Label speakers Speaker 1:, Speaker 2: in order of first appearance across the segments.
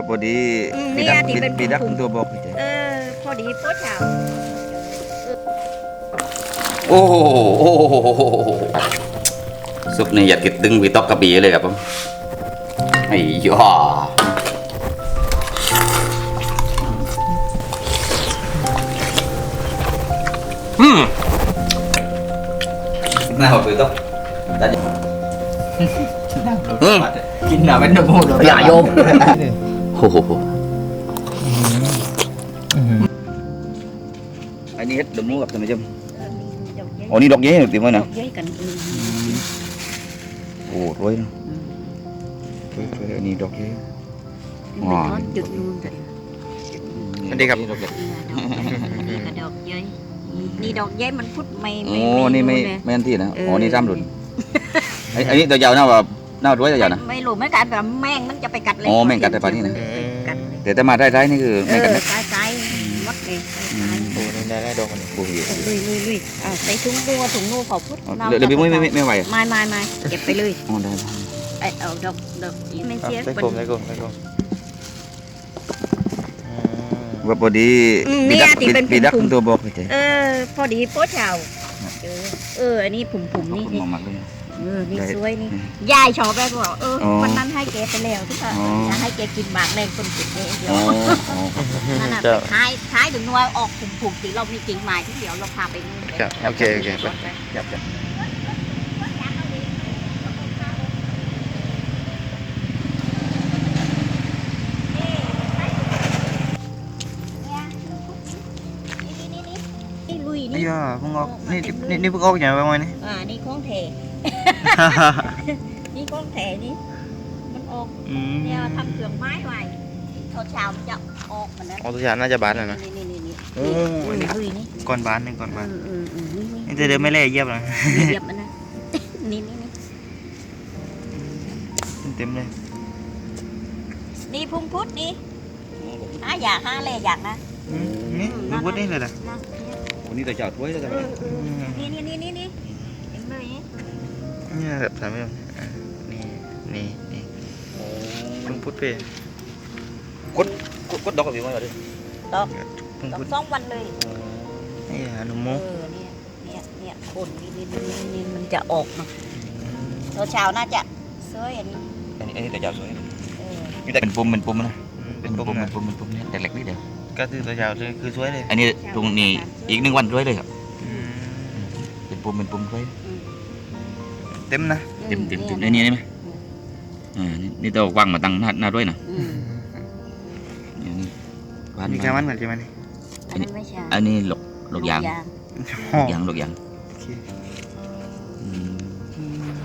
Speaker 1: ว่าพอดี
Speaker 2: อืม
Speaker 1: ปีดัก
Speaker 2: เนี่ยที่เป็น
Speaker 1: ปีดัก
Speaker 2: ปุ่มๆ
Speaker 1: ตัวบอกพี่เจ๊
Speaker 2: เออ พอดีโป๊ะเช้า
Speaker 3: โอ้โหโอ้โหซุปนี่อยากกิดตึงวีตอกกระบี่เลยครับผมไอ้ย่าอืมน่าหดวีตอกแต่อืม
Speaker 1: กินหนาเป็นหนู
Speaker 3: อย่าโยม โอ้โห
Speaker 1: อันนี้เฮ็ดดมูกับท่านผู้ชม
Speaker 2: เออมีดอกเย้ย
Speaker 1: อ๋อนี่ดอกเย้ยติมไว้
Speaker 2: ด
Speaker 1: นะ
Speaker 2: อกเย้ยกันอืม
Speaker 1: โอ้รวยนะรวยรวยอันนี้ดอกเย้ย
Speaker 2: อืม
Speaker 1: ว้า
Speaker 2: เป็นจุดนูนกัน
Speaker 1: สวัสดีครับ
Speaker 2: นี่ก็ดอกเย้ยนี่ดอกเย้ยมันพุดไม่
Speaker 1: โอ้
Speaker 2: ไม่
Speaker 1: นี่ไม่
Speaker 2: เลย
Speaker 1: ไม่อันที่นะ
Speaker 2: เอออ๋
Speaker 1: อ๋อนี่ซ้ำหลุนไอ้ไอ้นี่ตัวยาวนะว่าห น้ารวยตัวยาวนะ
Speaker 2: ไม่รู้เหมือนกันแบบแมงมันจะไปกัดเลย
Speaker 1: อ๋อแม่งกัดแต่ปลานี่นะ
Speaker 2: เออกัดเลย
Speaker 1: แต่ถ้ามาได้ได้นี่คือ
Speaker 2: เอ
Speaker 1: ไม่กัน
Speaker 2: อ
Speaker 1: นะ
Speaker 2: ซ้ายซ้ายมดเลยซ้ายซ้าย
Speaker 1: โอ้นี่ได้ได้ดอกมันโอ้ย
Speaker 2: ลุยลุยลุยอ่าใส่ถุงนัวถุงนัวเขาพุด
Speaker 1: เดี๋ยวเดี๋ยวไม่ไม่ไม่ไม่ไหวอะ
Speaker 2: ไม่ไม่ไม่เก็บไปเลย
Speaker 1: อ๋อได้ได้
Speaker 2: ไอเอาดอกดอกอีเมนเซีย
Speaker 4: ได้กลมได้กลมได้กลม
Speaker 1: ว่าพอดี
Speaker 2: อืม
Speaker 1: ปี
Speaker 2: เนี่
Speaker 1: ดั
Speaker 2: ย
Speaker 1: ก
Speaker 2: ที่เป็น
Speaker 1: ปีดัก
Speaker 2: ปุ่มๆ
Speaker 1: ตัวบอกพี่เจ๊
Speaker 2: เออ พอดีโป๊ะเช้าเออเอออันนี้ผุ่มผุ่มๆนี่
Speaker 1: ผม
Speaker 2: นี่
Speaker 1: มาหมักเลย
Speaker 2: เออนี่
Speaker 1: ได้
Speaker 2: สวยนี่
Speaker 1: อืม
Speaker 2: ยายชอบแบบบอกเอออ
Speaker 1: อ
Speaker 2: วันนั้นให้แกไปแล้วที่ว่า
Speaker 1: อ๋ออ
Speaker 2: อยากให้แกกินหมากแรงคนกินเองเดียว
Speaker 1: อ๋ออ๋อ
Speaker 2: นั่นน่ะ
Speaker 4: เจ้า
Speaker 2: ท้ายท้ายถึงนัวออกผุ่มผุ่มๆตีเรามีกิ่งไม้ที่เดียวเราพาไปนู่นเลย
Speaker 4: ครับโอเคโอเคไป
Speaker 1: จับจับ
Speaker 2: นี่นี่นี่นี่ลุย
Speaker 4: นี่
Speaker 2: นี่
Speaker 4: ย่าเพิ่งออกนี่นี่นี่เพิ่งออกอย่างไรบ้างนี่
Speaker 2: อ่านี่ของแถ นี่ของแถนี่มันออก
Speaker 4: อืม
Speaker 2: เนี่ยทำเครื่องไม้ไว้เขาเช้ามันจะออกมันนะ
Speaker 4: ออกตัวอย่างน่าจะบานแล้วนะ
Speaker 2: นี่นี่นี่นี่
Speaker 4: โอ้อันนี้
Speaker 2: ลุยนี่
Speaker 4: ก่อนบานหนึ่งก่อนบาน
Speaker 2: อืมอืมอืมนี่นี่
Speaker 4: นี่จะเดินไม่เล่เยียบเลย
Speaker 2: เหยียบมันนะนี่นี่นี่
Speaker 4: เต็มเลย
Speaker 2: นี่พุ่งพุทธนี่หาอยากหาเลยอยากนะ
Speaker 4: อืมนี่ลูกวุ้นนี่เลยนะ
Speaker 2: นะ
Speaker 1: วันนี้ตัวเจ้าถ้วยแล้วกัน
Speaker 2: นี่นี่นี่นี่นี่เห็นไหม
Speaker 4: นี่แบบสามอย่างอะนี่นี่นี่เพิ่งพุดไป
Speaker 1: กดกดกดดอกกับพี่มาดิ
Speaker 4: เพิ่ง
Speaker 2: ต้อง
Speaker 4: พุด
Speaker 2: สองวันเลย
Speaker 4: นี่ฮะหนุ่ม
Speaker 2: เอ
Speaker 4: มุ
Speaker 2: อเนี่ยเนี่ยเนี่ยคนนี่นี่นี่นี่มันจะออกมาตัวเช้าน่าจะสวยอันนี้
Speaker 1: อันนี้อันนี้ตัวเจ้าสวย
Speaker 2: เออ
Speaker 1: มีแต่เป็นปุ่มเป็นปุ่มนะ
Speaker 4: เป็
Speaker 1: เป็นน
Speaker 4: ปุ่
Speaker 1: ปุ่
Speaker 4: ม
Speaker 1: ม
Speaker 4: นะ
Speaker 1: เป็นปุ่มเป็นปุ่มเนี่ยแต่เล็กนิดเดียว
Speaker 4: ก็คือตัวยาวเลยคือสวยเลย
Speaker 1: อันนี้ตรงนี้อีกหนึ่งวันด้วยเลยครับ
Speaker 4: อืม
Speaker 1: เป็นปุ่มเป็นปุ่มด้วย
Speaker 4: เต็มนะ
Speaker 1: เต็มเต็มเต็มในนี้ได้ไหมอ่านี่นี่ตัววางมาตั้งหน้าหน้าด้วยนะ
Speaker 2: อืม
Speaker 1: อย่างนี้วาง
Speaker 4: มีแค่มันเหมือนใช่ไหมนี่
Speaker 2: อันนั้นไม่ใช่
Speaker 1: อันนี้หลกหลกยาง
Speaker 4: อ๋อ
Speaker 1: หลกยางหลกยาง
Speaker 4: โอเค
Speaker 1: อืม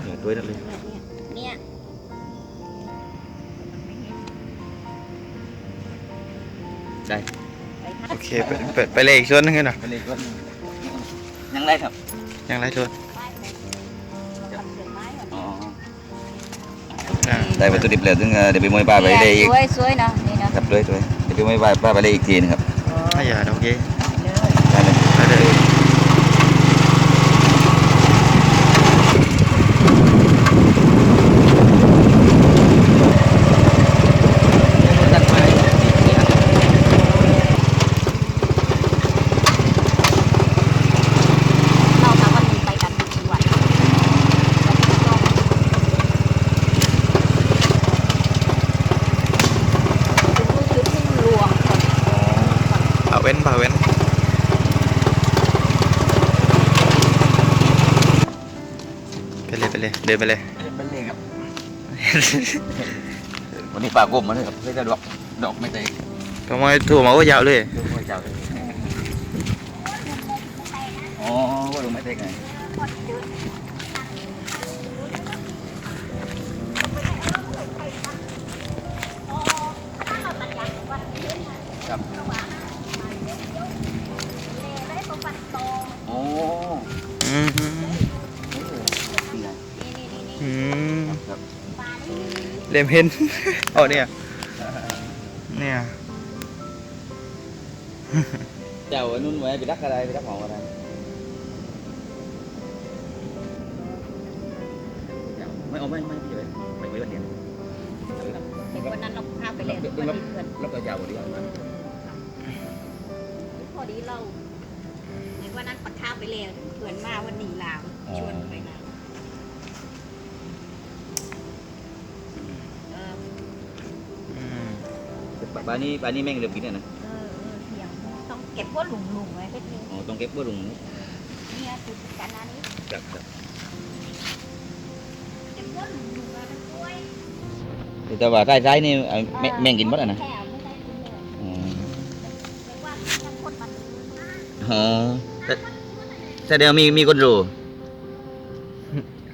Speaker 1: เดี๋ยวด้วยนั่นเลย
Speaker 2: เนี่ย
Speaker 1: ได้
Speaker 4: โอเคไปไปไปเลยอีกส่วนหนึงกันนะ
Speaker 1: ไปเลยก็ยังได้ครับ
Speaker 4: ยังไรส่วน
Speaker 1: ได้วัตถุดิบแล้วซึ่งเอ่อเดี๋ยวไปมวยปลาไปเลยอีก
Speaker 2: สวยสวยๆเนาะนี่เนาะ
Speaker 1: ครับด้วยด้วยเดี๋ยวไปมวยปลาปลาไปเลยอีกทีนึงครับ
Speaker 4: ถ้าอย่าโอเค
Speaker 1: ได้เลย
Speaker 4: ไปเลย
Speaker 2: เราทำวันนี้ไปกันทุกวันจุดที่รวมคน
Speaker 4: ผ่าเว้นผ่าเว้นไปเลย ไปเลยเดินไปเลย
Speaker 1: ไปเลยครับวันนี้ปลาก้มมาเลยครับไม่ได้ดอกดอกไม่ได้
Speaker 4: ก็มาถั่วมาก็ยาวเลย
Speaker 1: ดูมวยเจ้าเลยอ๋อว่าดูไม่ได้ไงโอ้
Speaker 4: อืม อืม
Speaker 1: ครับ
Speaker 4: เล่มเห็นอ๋อเนี่ย เนี่ย
Speaker 1: เจ้านุ่นไว้ไปรักอะไรไปรักหมออะไรไม่เอาไม่ไม่พี่เลยไปไว้วันเดียว
Speaker 2: เห็นวันนั้นเราพาไปเลยพอดีเพื่อน
Speaker 1: แล้วก็ยาวกว่านี้มัน
Speaker 2: พอดีเราในวันนั้นปักข้าวไปเลยเพื่อนมาวันนี้ลาวชวนไปลา
Speaker 1: บ้านนี้บ้านนี้แม่งเริ่มกินแล้วนะ
Speaker 2: เออเออเสียงต้องเก็บพวกหลุมหลุมๆไว้ให้ดี
Speaker 1: อ๋อต้องเก็บเพื่อลุง
Speaker 2: เนี่ยคือการอันนี้
Speaker 1: จับจับ
Speaker 2: เก็บพวกหลุมหลุมๆไว้มันกล้วย
Speaker 1: แต่ว่าใต้ๆนี่แม่แม่งกินหมดอะนะ
Speaker 2: แค่ไม่ได้กินเลย
Speaker 1: อ๋อ
Speaker 2: แต่ว่าถ้าคนมัน
Speaker 1: อ๋อแต่แต่เดี๋ยวมีมีคนรู้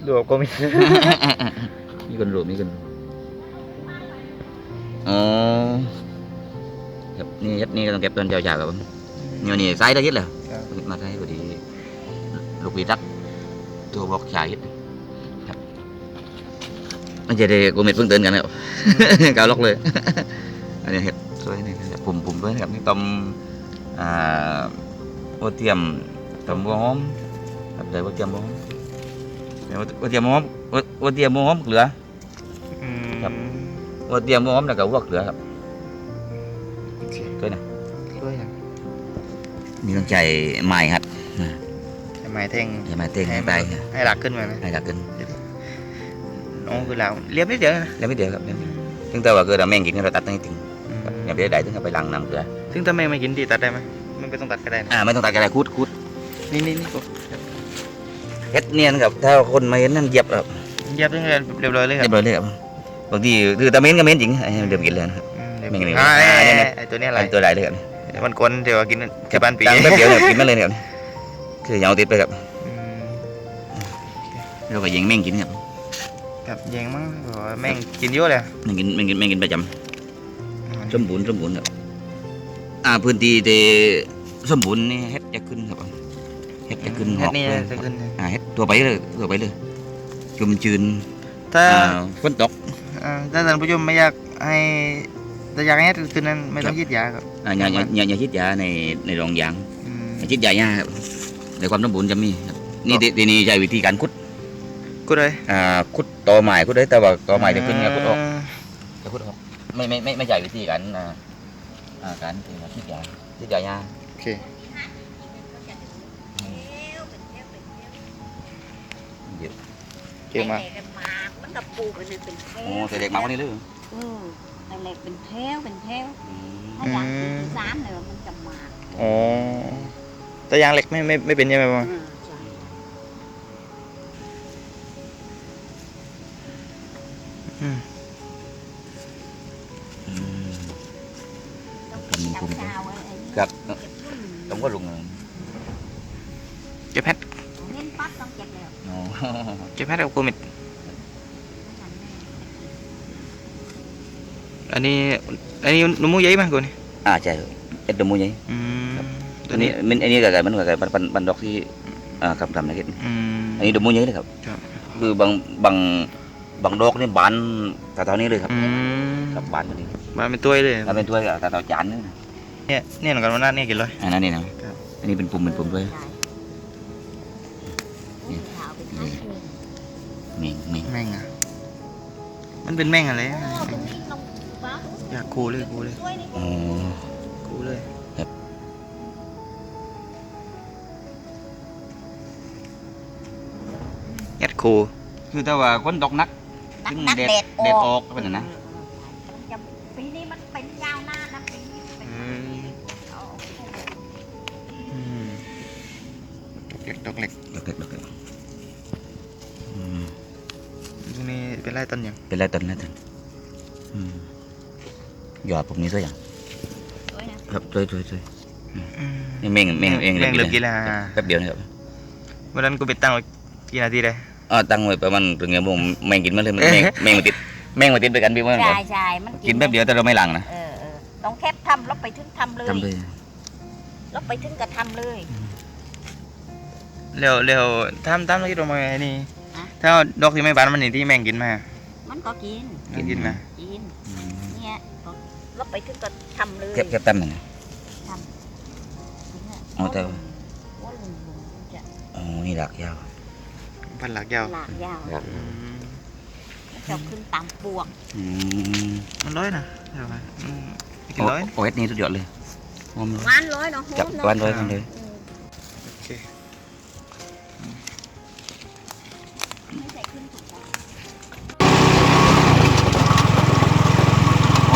Speaker 4: ดูก็มี
Speaker 1: มีคนรู้มีคนรู้อ๋อครับ นี่ยัดนี่ก็ต้องเก็บตอนเช้าๆครับผมนี่นี่ไซส์ได้ยิดแล้ว
Speaker 4: ครับ
Speaker 1: มาไซส์พอดีลูกวีรักตัวบอกชายยิดครับมันจะได้กูเม็ดเพิ่งเตือนกันแล้วกาวล็อกเลยอันนี้เห็ดสวยนี่นะครับปุ่มปุ่มด้วยนะครับนี่ต้มอ่าหัวเทียมต้มหัวหอมครับใส่หัวเทียมหัวหอมใส่หัวเทียมหัวหอมหัวหัวเทียมหัวหอมเกลือ
Speaker 4: อืม
Speaker 1: ครับหัวเทียมหัวหอมแล้วก็หัวเกลือครับ
Speaker 4: โอเค
Speaker 1: สวยนะ
Speaker 4: สวยอะ
Speaker 1: นี่ต้องใจไม้ครับ
Speaker 4: ทำไมแท่ง
Speaker 1: ใช้ไม้เต้งให้ไป
Speaker 4: ให้หลักขึ้นมาไหม
Speaker 1: ให้ดักขึ้น
Speaker 4: น้องคือเราเรียบนิดเดียวนะ
Speaker 1: แล้วไม่เดียวครับแล้วไม่ถึงแต่ว่าเกิดเราแม่งกินเราตัดตั้งจริงครับอย่าไปได้ถึงเอาไปล้างน้ำเกลือ
Speaker 4: ซึ่งถ้าไม่ไม่กินดีตัดได้ไหมมันไม่ต้องตัดก็ได้นะ
Speaker 1: อ่าไม่ต้องตัดกระไรคูดคูด
Speaker 4: นี่นี่นี่
Speaker 1: เฮ็ดเนียนครับถ้าคนมาเห็นนั่นเหยียบครับ
Speaker 4: เยียบเรื่องเรียบร้อยเลยค
Speaker 1: เรี
Speaker 4: รั
Speaker 1: ย
Speaker 4: บบ
Speaker 1: ร้อยเลยครับบางทีคือตาเม้นก็เม้นจริงไอ้เดิมกินเลยนะครับ
Speaker 4: อืมเรียบ
Speaker 1: ไม่งั้น
Speaker 4: อ่า
Speaker 1: ไม่
Speaker 4: ไอ้
Speaker 1: งั้น
Speaker 4: ไอ้ไอ้ตัวเนี้ยอะไร
Speaker 1: ไอ้ตัวใดเลยครับ
Speaker 4: มันกวนเดี๋ยวกินที่บ้านปี
Speaker 1: กลางแป๊บเดียวเนี่ยกินมาเลยเนี่ยครับคืออยาวติดไปครับ
Speaker 4: อืม
Speaker 1: เราก็ยิงแม่งกินครับ
Speaker 4: ครับแยงมั้งบอกว่าแม่งกินเยอะเลย
Speaker 1: แม่งกินแม่งกินแม่งกินประจ
Speaker 4: อืมำ
Speaker 1: สมบูรณ์สมบูรณ์ครับอ่าพื้นที่ที่สมบูรณ์นี่เฮ็ดจะขึ้นครับเฮ็ดจะขึ้นห
Speaker 4: เฮ็
Speaker 1: อ
Speaker 4: ด
Speaker 1: ก
Speaker 4: นี่
Speaker 1: เลย
Speaker 4: จะขึ้น
Speaker 1: อ่าเฮ็ดตัวไปเลยตัวไปเลยจุ่มจืน
Speaker 4: ถ้า
Speaker 1: อ่าฝนตก
Speaker 4: อ่าถ้าท่านผู้ชมไม่อยากให้ ถ้าอยากให้ขึ้นนั้นไม่ต้องฉีดยาครับ
Speaker 1: อ่าอย่าอย่าอย่าอย่าฉีดยาในในโรงยาง
Speaker 4: อืม
Speaker 1: อย่าฉีดยาหญ้าครับในความสมบูรณ์จะมีครับนี่ที่ที่นี่ใช้วิธีการขุด
Speaker 4: กูเลย
Speaker 1: อ่าขุดตอไม้ขุดได้แต่ว่าตอไม้จะขึ้นเนี่ยขุดออกจะขุดออกไม่ไม่ไม่ไม่ใช่วิธีการอ่าอ่าการที่ว่าฉีดยาฉีดยาหญ้า
Speaker 4: โอเค
Speaker 1: เดี๋ยว
Speaker 4: เก่งมาก
Speaker 2: ไอ้เหล็กมากมันกับปูมันเป็นแถ
Speaker 1: โอ้
Speaker 2: ว
Speaker 1: แต่เด็กมาวันนี้เลยเหรอ
Speaker 2: เออไอ้เหล็กเป็นแถวเป็นแถว
Speaker 1: อืม
Speaker 2: ถ้าอย่างปีที่สามเนี่ยมันจะมา
Speaker 4: อ๋อแต่ยางเหล็กไม่ไม่ไม่เป็นใช่ไหมพ่อ
Speaker 2: อืมใช่
Speaker 4: อืม
Speaker 1: อืม
Speaker 2: ต้อง
Speaker 1: ผมมีผม
Speaker 2: เช้าๆไว้ไอ้นี่
Speaker 1: ครับ
Speaker 2: เก็บรุ่น
Speaker 1: ต้องก็ลุงเลย
Speaker 4: เก็บแพท
Speaker 2: เน้นปั๊บต้องเก็บแล้ว
Speaker 1: อ๋อ
Speaker 4: เก็บแพทกับโคมิด อันนี้อันนี้นมูใหญ่มากกว่านี่
Speaker 1: อ่าใช่เอ็ดดมูใหญ่
Speaker 4: อืมตั
Speaker 1: ตัว
Speaker 4: ว
Speaker 1: นี้
Speaker 4: นี้
Speaker 1: มันอันนี้ก็ไก่มันก็ไก่ปันปันดอกที่อ่าคำทำนะครับ
Speaker 4: อืม
Speaker 1: อันนี้ดมูใหญ่เลยครับ
Speaker 4: ครับ
Speaker 1: คือบางบางบางดอกนี่บานตาเท่านี้เลยครับ
Speaker 4: อืม
Speaker 1: กับบานตัวนี้
Speaker 4: มาเป็นตัวเลย
Speaker 1: ถ้าเป็นถ้วยก็ตาเท่าจานนี่นะ
Speaker 4: เนี่ยเนี่ยเหมือนกันวันนั้นเนี่ยกี่ร้อย
Speaker 1: อันนั้นนี่นะครับอันนี้เป็นปุ่มเป็นปุ่มด้วย
Speaker 2: ใช่โอ้ยขาวเป็นขาวเอง
Speaker 1: เม่งเม่ง
Speaker 4: แม่งอะมันเป็นแม่งอะไร
Speaker 2: โอ้
Speaker 4: อะ
Speaker 2: ตรงนี้ลงบ้า
Speaker 4: อยากคูเลยคูเลย
Speaker 2: ช่วยนี่
Speaker 1: อ๋อ
Speaker 4: คูเลย
Speaker 1: ครับ
Speaker 4: ยัดคู
Speaker 1: คือถ้าว่าคนตกนัก
Speaker 2: นัก
Speaker 1: ซึ่ง
Speaker 2: นัก
Speaker 1: แดด
Speaker 2: เด็ด
Speaker 1: แดดออกก็เป็นอย่างนั้น
Speaker 2: มันจะปีนี้มันเป็นยาวนานนะปีนี้เป็น
Speaker 4: อืม
Speaker 2: เอา
Speaker 4: อืมดอกเล็กดอกเล็ก
Speaker 1: ดอกเล็กดอกเล็กอืม
Speaker 4: ตรงนี้เป็นไรต้นยัง
Speaker 1: เป็นไรต้นไรต้นอืม หยอดผมนี้ซะอย่าง
Speaker 2: ช่วยนะครับ
Speaker 1: ช่วยช่วยช่วย
Speaker 4: อืม
Speaker 1: นี่เม่งเม่งเอง
Speaker 4: แม่งเลิกกิน
Speaker 1: แแล้
Speaker 4: ว
Speaker 1: ป๊บเดียวนะครับ
Speaker 4: วันนั้นกูไปตั้งไว้กี่นาทีเลย
Speaker 1: อ๋อตั้งไว้ประมาณถึงเงี้ยผมแม่งกินมาเลยมันแม่งแม่งมาติดแม่งมาติดไปกันพี่ว่า
Speaker 2: ใช่ใช่มัน
Speaker 1: กินแป๊บเดียวแต่เราไม่หลังนะ
Speaker 2: เออเออต้องแคบทำแล้วไปถึงทำเลย
Speaker 1: ทำเลย
Speaker 2: แล้วไปถึงกระทำเลย
Speaker 4: เร็วเร็วทำทำแล้วคิดว่ามันไอ้นี่
Speaker 2: อะ
Speaker 4: ถ้าเอาดอกที่ไม่บานมันนี่ที่แม่งกินมา
Speaker 2: มันก็กิน
Speaker 4: แม่งกินมา
Speaker 2: กินเนี่ยก็ แล้วไปถึงก็ทำเลย
Speaker 1: แคบแคบตั้มหนึ่ง
Speaker 2: เนี่ย
Speaker 1: อ๋อแต่
Speaker 2: ว่าลุงลุงจะ
Speaker 1: อ๋อนี่หลักยาว
Speaker 4: พันหลักยาว
Speaker 2: หลากยาว
Speaker 1: ครับ
Speaker 4: อืม
Speaker 2: มเจ้าขึ้นตามปวก
Speaker 1: อืม
Speaker 4: มันร้อยนะเดี๋ยวไปอืมกิน
Speaker 1: โอ้
Speaker 4: ร้อย
Speaker 1: โอ้เอสนี่สุดยอดเลยหอมเลย
Speaker 2: หวานร้อยเนาะโห
Speaker 1: จับ
Speaker 2: เนาะ
Speaker 1: วันร้อยกันเลย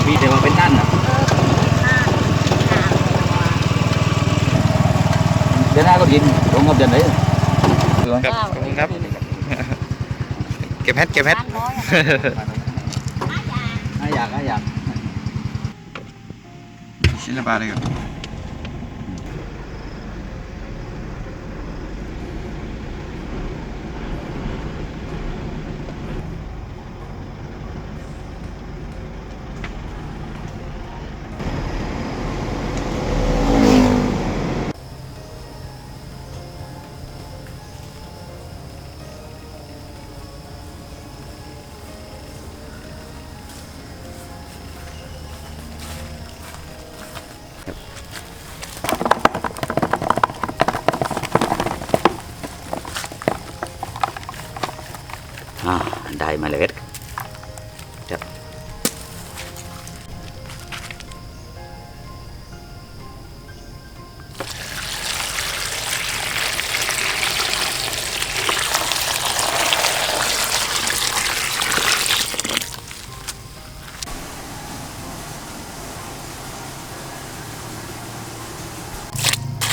Speaker 1: พี่แต่ว่าเป็นนั่นอะ
Speaker 2: เออหน้าหน้าตัว
Speaker 1: เดือนหน้าก็ยินตรงกับเดือนไหนคือว่า
Speaker 4: ครับขอบคุณครับ เก็บเฮ็ดเก็บ
Speaker 2: ห
Speaker 4: เฮ็ด
Speaker 2: วานร้อยอะห้าอย่าง
Speaker 1: อะอยากอะอยาก
Speaker 4: ชิ้นละบาทเลยครับ
Speaker 1: ได้มาเลยครับ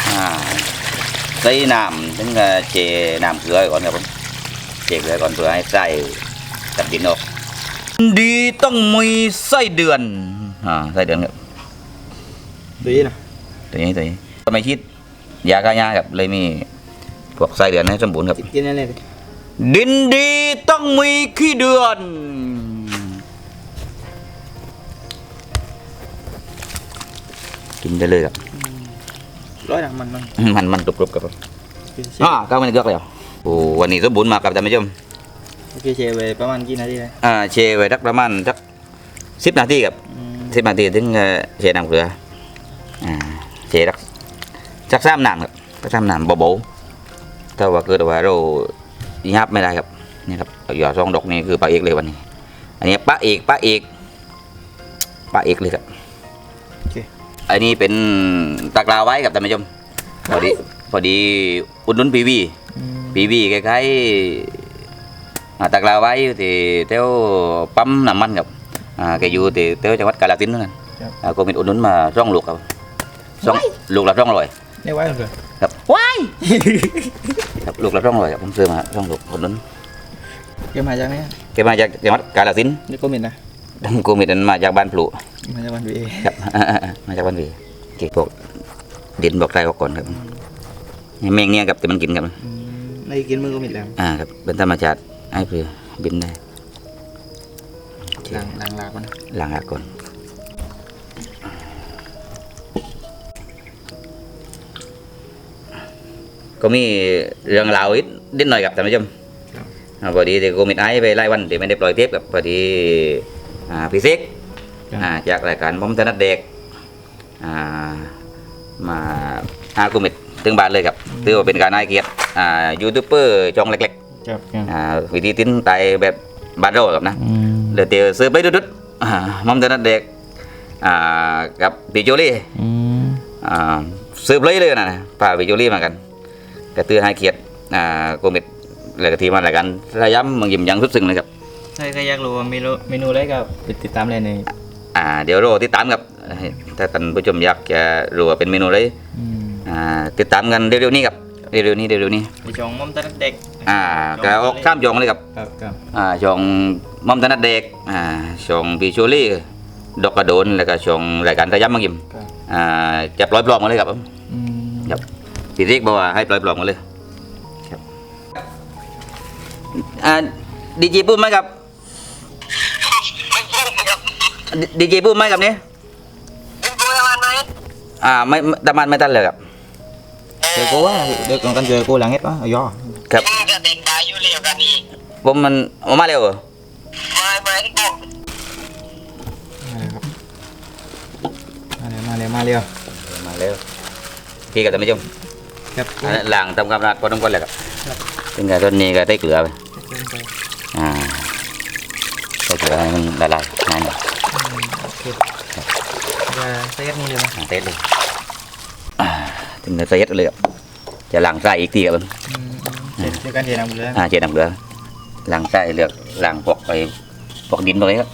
Speaker 1: อ่าใส่น้ำถึง กับเจน้ำเกลือก่อนครับผมเจ็บเลยก่อนเพื่อให้ไส้ตัดดินออก ดีต้องมีไส้เดือนอ่าไส้เดือนครับ
Speaker 4: ดีนะ
Speaker 1: ตัวนี้ตัวนี้ทำไมคิดยาฆ่าหญ้าครับเลยมีพวกไส้เดือนให้สมบูรณ์ครับ
Speaker 4: กินอะไรดิ
Speaker 1: ดินดีต้องมีขี้เดือนกินได้เลยครับ
Speaker 4: ร้อยนะมันมัน
Speaker 1: มันมันกรุบๆครับผม
Speaker 4: กินเช
Speaker 1: อ่าก้าวมันเกือกแล้วโอ้วันนี้สมบูรณ์มากครับท่านผู้ชม
Speaker 4: ฟเชไปประมาณกี่นาทีเลย
Speaker 1: อ่าเชไว้สักประมาณสักสิบนาทีครับ
Speaker 4: อืม
Speaker 1: สิบนาทีถึงเอ่อเชน้ำเกลืออ่าเชรักสักสามน้ำครับสักสามน้ำเบาๆถ้าว่าเกิดว่าเรายับไม่ได้ครับนี่ครับหยอดซองดอกนี่คือปลาเอกเลยวันนี้ อันนี้ปลาเอกปลาเอกปลาเอกเลยครับอันนี้เป็นตะกร้าไว้ครับท่านผู้ชมพอดีพอดีอุดหนุนปีวี
Speaker 4: อืม
Speaker 1: ปีวีคล้ายๆ อ่าตะกร้าไว้อยู่ที่แถวปั๊มน้ำมันครับอ่าแกอยู่ที่แถวจังหวัดกาฬสินธุ์นั่น
Speaker 4: ครับ
Speaker 1: อ่าก็มีอุดหนุนมาร่องลูกครับร่องลูกละร่องร้อย
Speaker 4: ได้ไว้เหรอ
Speaker 2: ว้าย
Speaker 1: ครับลูกละร่องร้อยครับผมซื้อมาร่องลูกอุดหนุน
Speaker 4: เก็บมาจากไหน
Speaker 1: แกมาจากจังหวัดกาฬสินธุ์
Speaker 4: นี่ก็มินนะ
Speaker 1: กูมีแต่มาจากบ้านพลุ
Speaker 4: มาจากวันวี
Speaker 1: ครับมาจากบ้านพีเก็บพวกดินบอกไรออกก่อนครับนี่แมงเนี่ยครับแต่มันกินครับ
Speaker 4: อืมได้กินมือก็มิดแล้ว
Speaker 1: อ่าครับเป็นธรรมชาติ ให้เพื่อบินได้โอเค
Speaker 4: ล้างล้างลากมัน
Speaker 1: ล้างอากก่อนก็มีเรื่องราวอีกนิดหน่อยครับท่านผู้ชมอ่าพอดีที่โควิดไอไปไล่วันที่ไม่ได้ปล่อยเทปกับพอดีอ่าพี่เซ็กอ่าจากรายการผมถนัดเด็กอ่ามาหาโควิดถึงบ้านเลยครับถือว่าเป็นการให้เกียรติอ่ายูทูบเบอร์จองเล็ก
Speaker 4: ครับ
Speaker 1: ๆอ่าวิธีติ้นไตแบบบ้านเราครับนะ
Speaker 4: อืม
Speaker 1: เดี๋ยวเดี๋ยวซื้อไปดุดๆอ่าหมอมถนัดเด็กอ่ากับพี่โจลี่
Speaker 4: อืม
Speaker 1: อ่าซื้อเลยเลยนะพาพี่โจลี่มากันกระตือให้เกียรติอ่าโควิดเลยกทีมารายการระย้ำเมืองยิมยังสุดซึ้งเลยครับ
Speaker 4: ใครใครอยากรู้ว่าเมนูเมนูอะไรก็ไปติดตามเลยใน
Speaker 1: อ่าเดี๋ยวรอติดตามครับถ้าท่านผู้ชมอยากจะรู้ว่าเป็นเมนูอะไร
Speaker 4: อืม
Speaker 1: อ่าติดตามกันเร็วๆนี้ครับ เร็วๆนี้เร็วๆนี้
Speaker 4: ในช่องมอมตาเด็ก
Speaker 1: อ่าก็ออกข้ามจองเลยครับ
Speaker 4: ครับครับ
Speaker 1: อ่าช่องมอมถนัดเด็กอ่าช่องพี่โจลี่ดอกกระโดนแล้วก็ช่องรายการระย้ำเมืองยิม
Speaker 4: ครับ
Speaker 1: อ่าจะปล่อยปลอมมาเลยครับผม
Speaker 4: อืม
Speaker 1: ครับพี่ทิกบอกว่าให้ปล่อยปลอมมาเลยครับอ่าดีเจปุ้มไหมครับดีเจปุ้มไหมครับเนี่ยอ่าไม่ไม่ตะมันไม่ตันเลยครับ
Speaker 4: เจอกูว่าเด็กกันเจอกูหลังเอ็ดวะเอาย่อ
Speaker 1: ครับ
Speaker 5: จะเด็กตายอยู่เร็วกันนี่
Speaker 1: ผมมันเอามาเร็วเหรอ
Speaker 5: มามาที่บอก
Speaker 4: มาเลยครับมาเลยมาเลยมาเลย
Speaker 1: มาเร็วพี่กับท่านผู้ชม
Speaker 4: ครับ
Speaker 1: อันนั้นหลังทำความสะอาดพอต้องก่อนเลยครับเป็นไงตอนนี้ก็ได้เกลือไปอ่าเพื่อให้มันละลายง่ายหน่อย
Speaker 4: โอเคจะเซตนี่เลยไหม
Speaker 1: อ่าเทสเลยอ่า ถึงจะเทสเลยครับจะล้างไส้อีกทีครับผม
Speaker 4: อืมเสร็จเดี๋ยวกันเดี๋ยวน้ำเลือด
Speaker 1: อ่าเจ็ดน้ำเกลือล้างไส้เลือกล้างพวกไปพวกดินพวกนี้ครับ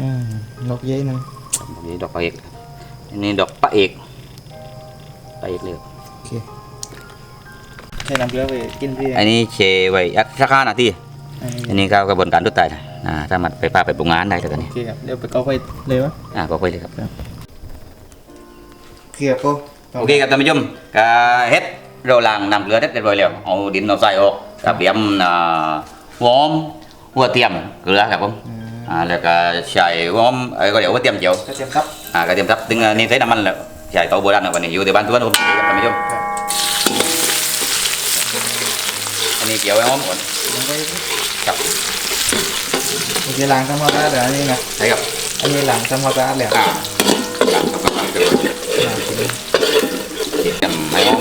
Speaker 4: อืมนกเย้ยหนึง
Speaker 1: อันนี้ดอกปลาเอกครับอันนี้ดอกปลาเอกปลาเอกเลยครับ
Speaker 4: ใช้น้ำเลือดไปกินที่
Speaker 1: อันนี้เชไว้ยักสักห้านาที
Speaker 4: อันนี้
Speaker 1: อันนี้ก็กระบวนการทุดไตนะ อ่าสามารถไปปลาไปปรุงงานได้แต่ตอน
Speaker 4: โอ
Speaker 1: นี้
Speaker 4: เคครับเดี๋ยวไปเกาไฟเลยวะ
Speaker 1: อ่าก็ไปเลยครับ
Speaker 4: เกือบก็
Speaker 1: โอเคครับท่านผู้ชมก็เฮ็ดเราล้างน้ำเกลือเรียบร้อยแล้วเอาดินเอาทรายออกกับเบียมอ่าหอมหัวเทียมเกลือครับผมอ่าแล้วก็ใส่หอมเอ้ยก็เดี๋ยวหัวเทียมเจียว
Speaker 4: กระเทียมครับ
Speaker 1: อ่ากระเทียมทับถึงอันนี้ใช้น้ำมันแล้วใช่เตาโบราณนะวันนี้อยู่ในบ้านทุกคนครับท่านผู้ชมอันนี้เกี่ยวไว้หอมก่อน
Speaker 4: ลงไป
Speaker 1: ครับ
Speaker 4: โอเคล้างทำความสะอาดแล้วอันนี้นะ
Speaker 1: ใช่ครับ
Speaker 4: อันนี้ล้างทำความสะอาดแล้ว
Speaker 1: อ่าครับครับครับเดี๋ยว
Speaker 4: ล้างทิ้ง
Speaker 1: จำให้หอม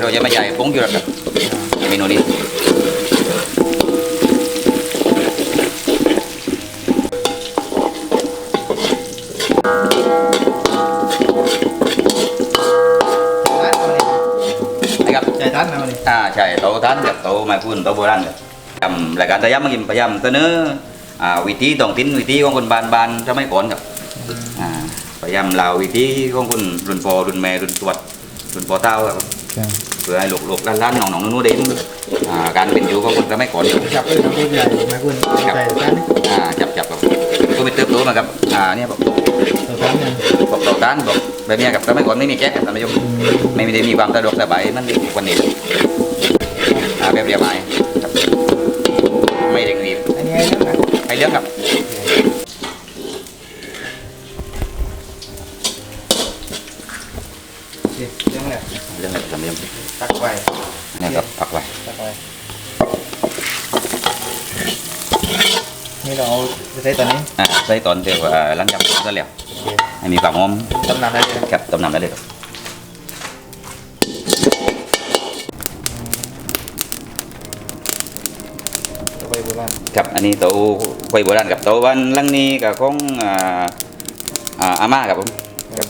Speaker 1: เราจะมาใหญ่ปรุงอยู่แล้วครับเมนูนี้
Speaker 4: ร้านเอาเนี่ย
Speaker 1: นะครับ
Speaker 4: ใจร้านเอาเนี่ย
Speaker 1: อ่าใช่โต๊ะทานกับโต๊ะไม้พุ่นโต๊ะโบราณครับ ทำรายการสยามมากินพยายามเสนออ่าวิธีต้องทิ้นวิธีของคนบานบานๆสมัยก่อนครับอ่าพยายามเล่าวิธีของคนรุ่นพ่อรุ่นแม่รุ่นตรวจรุ่นพ่อเต้าครับเพื่อให้ลูกๆหล้านๆน้องๆนู้นๆได้รู้อ่าการเป็นอยู่ของคนสมัยก่อนครับ
Speaker 4: จับเลยน้ำตัวใหญ่มาคุณใจร้านนี่
Speaker 1: อ่าจับจับครับก็ไปเติบโตมาครับอ่าเนี่ยบอก
Speaker 4: ตัวร้านเนี่ย
Speaker 1: บอกต่อต้านบอกแบบเนี้ยครับสมัยก่อนไม่มีแก๊สครับท่านผู้ชมไม่ได้มีความสะดวกสบายมันวันนี้อ่าแบบเรียบร้อยครับ ไม่เร่งรีบ
Speaker 4: อันนี้ให้เลือกนะ
Speaker 1: ให้เรื่องครับ
Speaker 4: โอเคเรื่องแรก
Speaker 1: เรื่องอะไรท่านผู้ชม
Speaker 4: ตักไว้
Speaker 1: เนี่ยครับปักไว้
Speaker 4: ตักไว้นี่เราเอาไปใส่ตอนนี้
Speaker 1: อ่าใส่ตอนเดียวอ่าหลังจากก็แล้ว
Speaker 4: โอเค
Speaker 1: ให้มีความหอม
Speaker 4: ตำนานได้เลย
Speaker 1: ครับต้มน้ำได้เลยครับ
Speaker 4: ราณ
Speaker 1: ครับอันนี้เตาไฟโบราณกับเตาบ้านหลังนี้กับของอ่าอ่าอาม่าครับผมครับ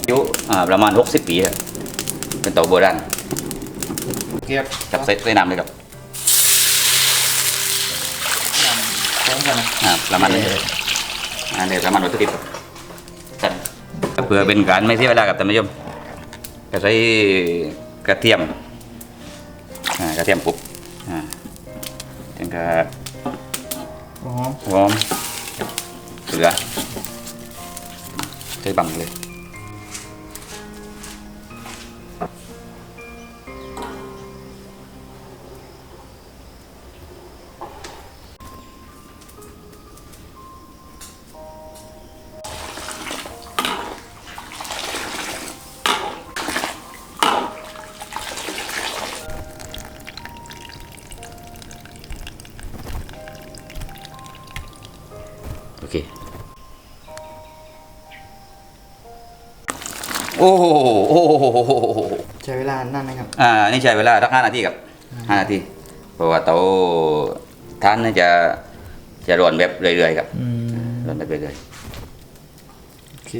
Speaker 1: อายุอ่าประมาณ 60 ปีครับเป็นเตาโบราณ
Speaker 4: เกียบ
Speaker 1: กับใส่ใส่น้ำเลยครับ
Speaker 4: พร้อมกันนะ
Speaker 1: อ่าประมาณนี้อ่าเดี๋ยวประมาณวัตถุดิบครับครับเพื่อเป็นการไม่เสียเวลากับท่านผู้ชมก็ใส่กระเทียมอ่ากระเทียมปุบอ่า ถึงกับ
Speaker 4: หอม
Speaker 1: หอมเกลือใส่บังเลย โอ้โหโอ้โห
Speaker 4: ใช้เวลานานนะครับ
Speaker 1: อ่า นี่ใช้เวลาสักห้านาทีครับห้านาที เพราะว่าเตาท่านนี่จะจะร้อนแบบเรื่อยๆครับ
Speaker 4: อืม
Speaker 1: ร้อนแบบเรื่อย
Speaker 4: โอเค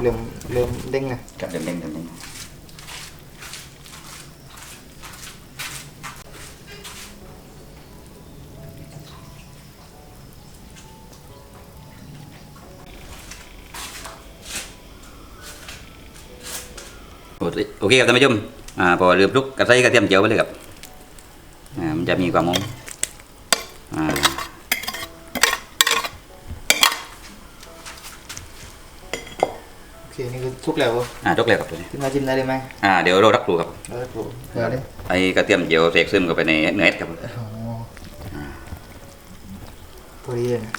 Speaker 4: เริ่มเริ่มเด้งนะ
Speaker 1: ๆกับเด้งๆเด้งๆ โอเคโอเคครับท่านผู้ชมอ่าพอเริ่มลุกกระใส่กระเทียมเจียวไปเลยครับอ่ามันจะมีความหอมอ่า
Speaker 4: โอเคนี่คือทุกแล้ว
Speaker 1: อ่าจกเลยครับตัวนี้
Speaker 4: ขึ้นมาจิ้มได้เลยไหม
Speaker 1: อ่าเดี๋ยวเรารักครูครับ
Speaker 4: แล้วก็เผื่อเลย
Speaker 1: ไอ้กระเทียมเจียวเสกซึมเข้าไปในเนื้อเอ็ดครับ
Speaker 4: อ๋อพอดีเลยนะ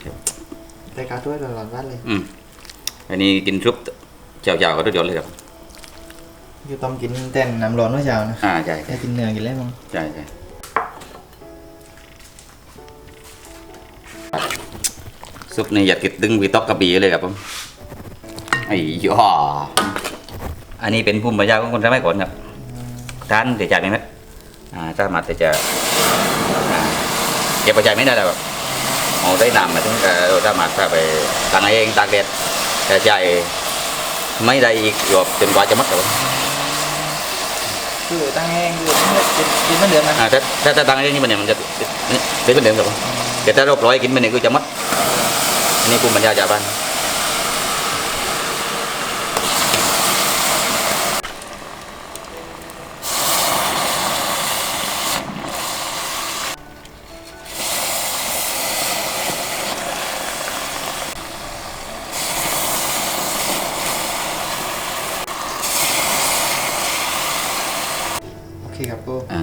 Speaker 4: รายการถ้วยร้อนๆบ้านเลย
Speaker 1: อืมอันนี้กินซุปเจียวๆก็ทุกยอดเลยครับ
Speaker 4: อยู่ต้มกินแต่นน้ำร้อนเมื่อเช้านะ
Speaker 1: อ่าใช่
Speaker 4: ได้กินเนื้อกินอะไรมั้ง
Speaker 1: ใช่ใช่ซุปนี่อย่าติดดึงวีต๊อกกระบี่เลยครับผมไอ้ย่ออันนี้เป็นภูมิปัญญาของคนสมัยก่อนครับท่านเดี๋ยวจ่ายไม่ไหมอ่าสามารถที่จะอ่าเก็บปัจจัยไม่ได้แล้วแบบเอาได้นำมาถึงกับเราสามารถพาไปตั้งเองตากแดดแต่จ่ายไม่ได้อีกหยอบจนกว่าจะมัดครับ
Speaker 4: คือตั้งแห้งคือกินเหมือนเดิมนะ
Speaker 1: อ่าถ้าถ้าถ้าตั้งแห้งนี่มันเนี่ยมันจะเป็นเหมือนเดิมครับแต่ถ้าเราปล่อยกินมันเนี่ยก็จะมัดอันนี้กูมิปัญญาจากบ้าน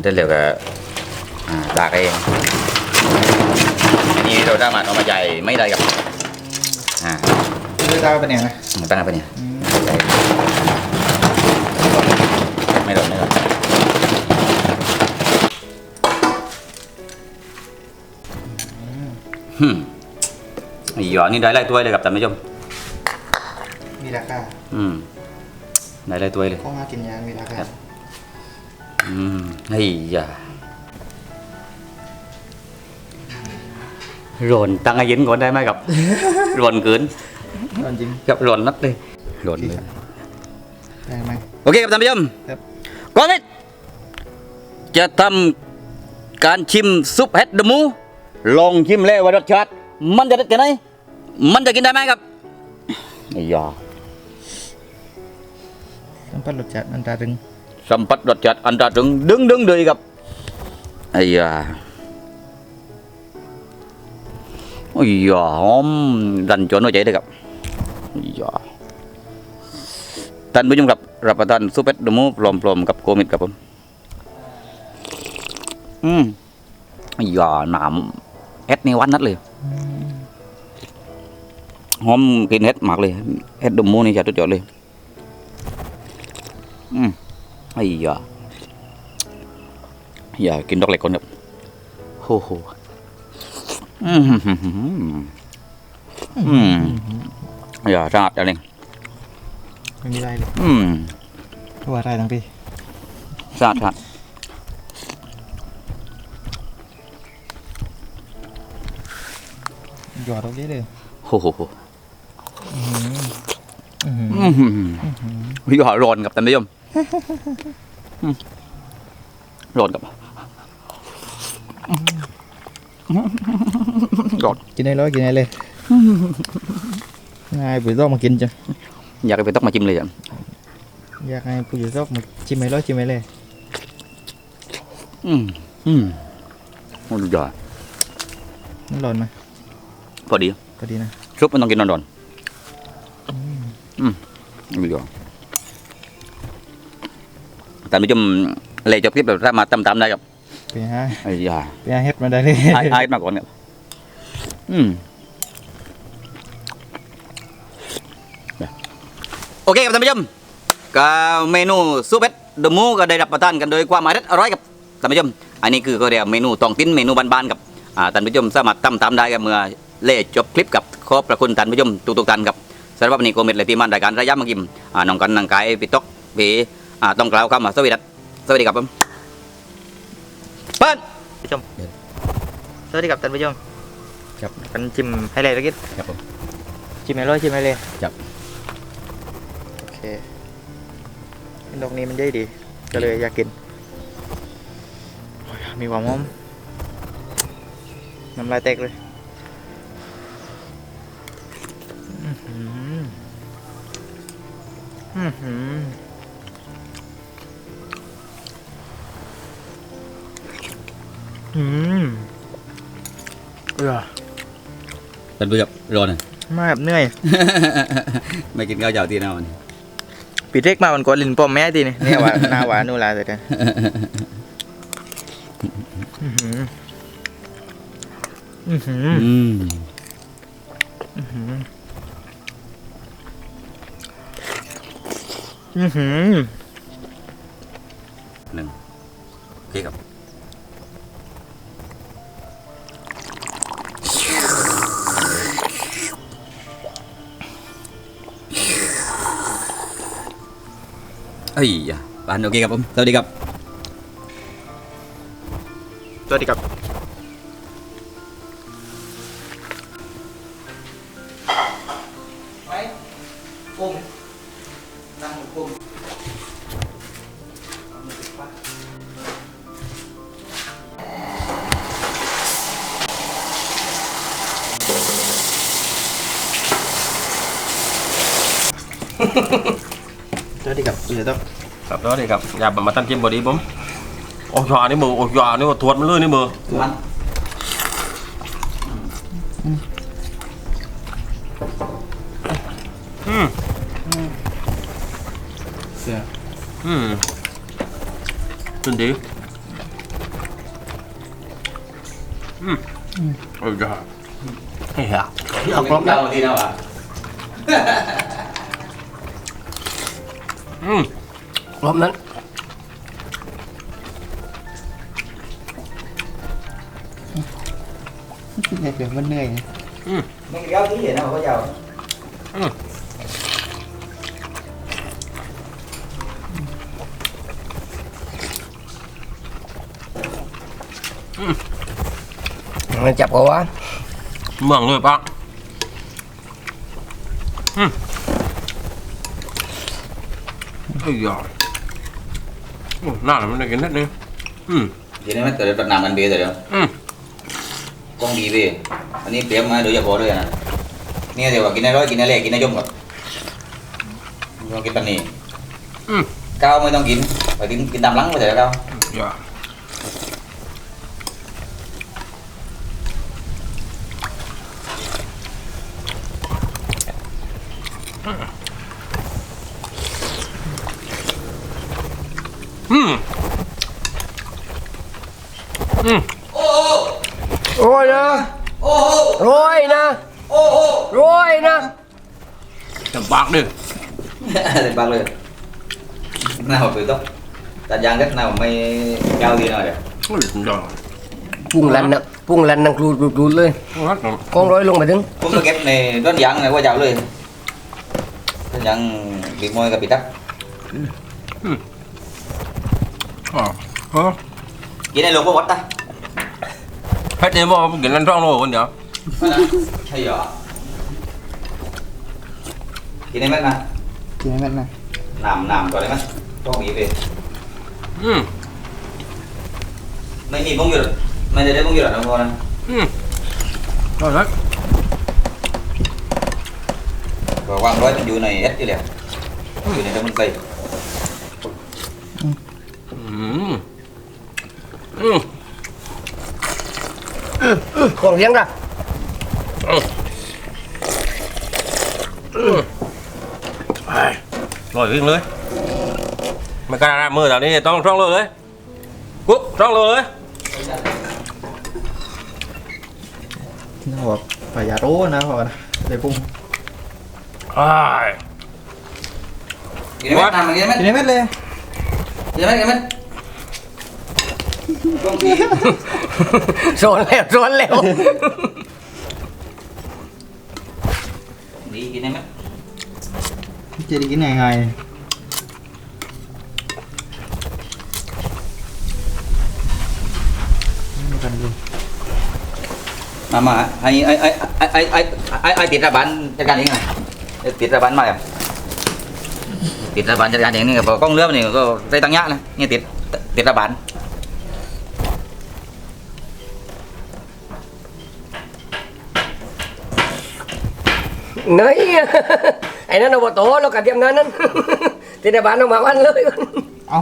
Speaker 4: ครับกู
Speaker 1: อ่าได้วกับอ่าตากเองอันนี้เราสามารถเอามาใหญ่ไม่ได้กับอ่า
Speaker 4: คือตาเป็นยังไง
Speaker 1: ตั้งไปเนี่ยไม่โดนไม่โดนฮึมอ้หยอนี่ได้ไล่ตัวเลยครับท่านผู้ชม
Speaker 4: มีราคา
Speaker 1: อืมได้ไล่ตัวเลย
Speaker 4: ข้องหากินยางมีราคา
Speaker 1: อืมไอ้ยาร้อนตั้งไอ้เย็นก่อนได้ไหมครับ ร้อนเกิน
Speaker 4: ตอนจริง
Speaker 1: กับร้อนนักเลยร้อนเลย
Speaker 4: ได้ไหม
Speaker 1: โอเคครับท่านผู้ชม
Speaker 4: ครับ
Speaker 1: ก่อนนี้จะทำการชิมซุปเห็ดดหมูลองชิมแล้วว่ารสชาติมันจะเด็ดแค่ไหนมันจะกินได้ไหมครับไอ้ยา
Speaker 4: สัมผัสรสชาติอันตราดึง
Speaker 1: สัมผัสรสชาติอันตราถึงดึงดึงเลยครับไอ้ยาไอ้ยาหอมดันจนหัวใจเลยครับไอ้ยาท่านผู้ชมครับรับประทานซุปเห็ดดมูพร้อมๆกับโกมิดครับผมอืมไอ้ยาหนามเห็ดในวันนัดเลยหอมกินเห็ดมากเลยเห็ดดมูนี่จะตุดยอดเลยอืม ไอ้ยาอย่ากินดอกเล็กก่อนครับโอ้โหอืมอืมอย่าสะอาดอย่างนี้
Speaker 4: ไม่มีไรเลย
Speaker 1: อืม
Speaker 4: เพราะว่าไรทั้งปี
Speaker 1: สะอาดสะอาด
Speaker 4: หยอดตรงนี้เลย
Speaker 1: โอ้โห
Speaker 4: อื้อหือ
Speaker 1: อืมอย่าร้อนกับท่านผู้ชมอืม ร้อนกับร้อน
Speaker 4: กินได้ร้อยกินได้เลยง่ายปุ๋ยต้องมากินจ้ะ
Speaker 1: อยากให้ไปต้องมาจิ้มเลยอะ
Speaker 4: อยากให้ปุ๋ยต้องมาชิมให้ร้อยชิมให้เลย
Speaker 1: อืมอืมโอ้ยยอด
Speaker 4: มันร้อนไหม
Speaker 1: พอดี
Speaker 4: ก็ดีนะ
Speaker 1: ซุปมันต้องกินร้อนๆอืมไม่ยอม แต่ไม่จำเลยจบคลิปแบบถ้ามาตามๆได้ครับ
Speaker 4: ไปหา
Speaker 1: ไอ้ยา
Speaker 4: ไปหาเฮ็ดมาได้เลย
Speaker 1: ไอ้ไอ้มาก่อนครับอืมโอเคครับท่านผู้ชมกับเมนูซุปเอ็ดเดอะมูก็ได้รับประทานกันโดยความอร่อยอร่อยครับท่านผู้ชมอันนี้คือก็เรียกเมนูตองติ้นเมนูบ้านๆครับอ่าท่านผู้ชมสามารถตามตามได้ครับเมื่อเล่จบคลิปกับขอบพระคุณท่านผู้ชมทุกๆท่านครับสำหรับวันนี้โกเม็ดเลยที่มันรายการระยะมากิมอ่าน้องกันนางกายปิดตอกปี อ่าต้องกล่าวคำว่าสวัสดีครับสวัสดีครับผมเปิ้ล
Speaker 4: ผู้ชม สวัสดีครับท่านผู้ชม
Speaker 1: ครับ
Speaker 4: กันชิมให้เลยตะกี้
Speaker 1: ครับผม
Speaker 4: ชิมให้ร้อยชิมให้เลย
Speaker 1: ครับ
Speaker 4: โอเคดอกนี้มันใหญ่ดี ก็เลยอยากกินโอ้ยมีความหอมน้ำลายแตกเลยอื้อหืออื้อหือ อืมเออ
Speaker 1: ท่านผู้ชมรอหน่อย
Speaker 4: มาแบบเหนื่อย
Speaker 1: ไม่กินข้าวเช้าที่นอน
Speaker 4: ปีเทกมาวันก่อนลินปอมแม่ทีนี่เนี่ยว่าหน้าหวานนูลาเสร็จแล้วอื้อหืออื้อหือ
Speaker 1: อืม
Speaker 4: อื้อหืออื้อหือ
Speaker 1: หนึ่งโอเคครับ เอ้ยบ้านโอเคครับผมสวัสดีครับ
Speaker 4: สวัสดีครับ ครับ
Speaker 6: แล้วนี่ครับอย่ามาตั้งจิ้มบอดีผมโอ้ยานี่มือโอ้ยานี่ว่าทวดมันเลยนี่มือ
Speaker 1: มัน
Speaker 6: อืม
Speaker 4: เสือ
Speaker 6: อืมจนดีอืมโอ้ยาเฮ้ยอะเอากรอบนะ
Speaker 1: เาที่นั่นวะ
Speaker 6: อืมก รอบนั้น
Speaker 4: เนี่ยเดี๋ยวมันเหนื่อยไง
Speaker 1: มึงเดี๋ยวที่เห็นนะเขาจะเอา
Speaker 3: มันจับเขาวะ
Speaker 6: เมืองเลยปะอืมเฮ้ย อ้หน้ามันได้กินนิดนึงอืม
Speaker 1: Jadi memang tadi nama beda dia.
Speaker 6: อืม
Speaker 1: Kong di be. Ini dia mah dia bawa dia. Ni dia buat kena roi kena lek kena jom kot. Kau kita ni. อืม Kau mai tong kin. Bagi kin tam lang boleh kau.
Speaker 6: อย่า bạc đi
Speaker 1: thì bạc đi nào phải tốt tại giang cách nào mày cao gì nào
Speaker 6: vậy Ôi, cũng giòn
Speaker 3: พุ่งลันนะพุ่งลันนังครูดรูดรูดเลย
Speaker 6: Rất là
Speaker 3: กองร้อยลงมาถึง
Speaker 1: cũng là ghép này rất giang này qua chào luôn rất giang bị môi cả bị
Speaker 6: tắt Ờ Ờ
Speaker 1: vậy này luôn có bớt ta
Speaker 6: Hết đêm không? Kiểu lăn rong rồi con nhở Sao vậy? กินได้ไหมนะกินได้ไห
Speaker 1: มนะหนามหนาม
Speaker 4: ก่อนได้ไหมต้อง
Speaker 1: มีไปอืมไม่มีพง
Speaker 6: อยุดไม่
Speaker 1: ได้ได้พงอยุดหร
Speaker 6: อกนะพ่อนะอืมอร่อยแล้วก็
Speaker 1: วางร้อยมันอยู่ในเอส
Speaker 6: อยู่แล้วอยู่ในน้ำมันใส่
Speaker 3: ขอเลี้ยงนะ
Speaker 6: ลอยวิ่งเลยไม่กล้ามือแอบนี้ต้องร้องเลยเลยกุ๊บร้องเลยเลย
Speaker 4: น่าแบบปายาโรนะพอนะเลยพุ่ง
Speaker 6: อ้กิน
Speaker 1: ได้ไมตาม
Speaker 4: กินไมกิดเลย
Speaker 1: กินได้ไหกินได้ไโซ
Speaker 3: นเร็วโซนเร็ว
Speaker 1: này
Speaker 4: rồi
Speaker 1: mà mà ai ai ai ai ai ai tiệt ra bán cho cái này? Này tiệt ra bán mà tiệt ra bán cho cái này này có con lướm này có dây tăng nhã này nghe tiệt tiệt ra bán.
Speaker 3: Nói. อ้นั่นอบตแล้วกัดเทียมนั้นนั้นที่ในบ้านเอามาวันเลย
Speaker 4: เอา